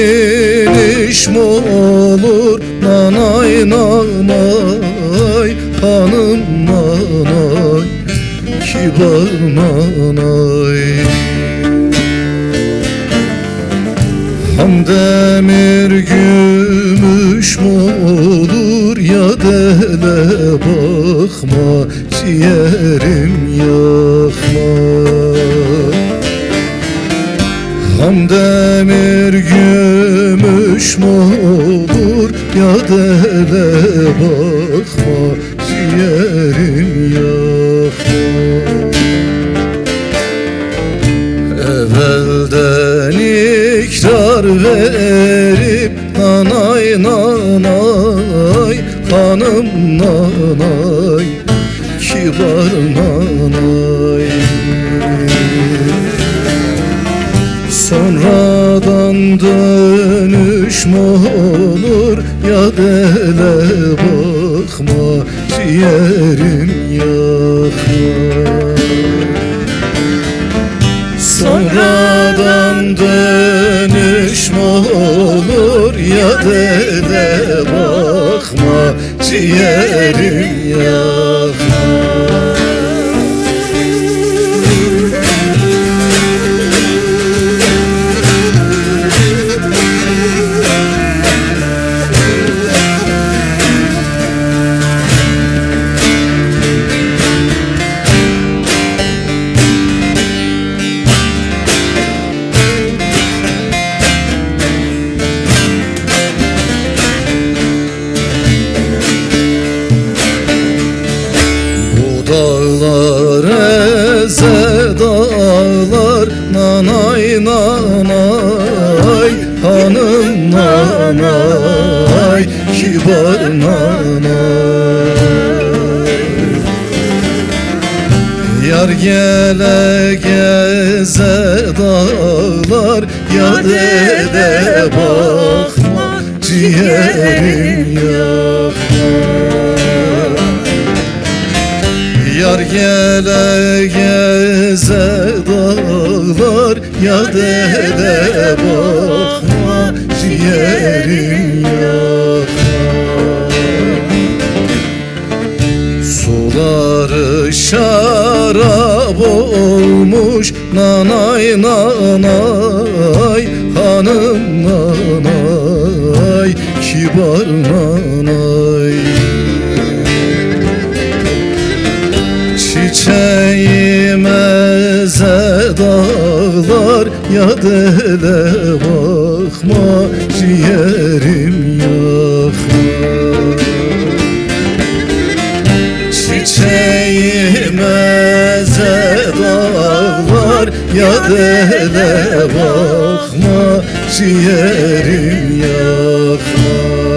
gümüş mü olur? Nanay nanay hanım nanay kibar nanay. Ham demir gümüş mü olur? Ya dele bakma ciğerim yakma. Ham demir gümüş mü olur ya dele bakma ciğerim yakma Evvelden ikrar verip nanay nanay Hanım nanay kibar nanay Sonradan dönüş mü olur ya dele bakma ciğerim yakma Sonradan dönüş mü olur ya dede bakma ciğerim yakma dağlar nanay nanay hanım nanay kibar nanay. Yar gele geze dağlar ya dede bakma ciğerim yakma gele geze dağlar ya dede bakma ciğerim yakma Suları şarap olmuş nanay nanay Hanım nanay kibar nanay Çiçeğim eze dağlar ya dele bakma ciğerim yakma. Çiçeğim eze dağlar ya dele bakma ciğerim yakma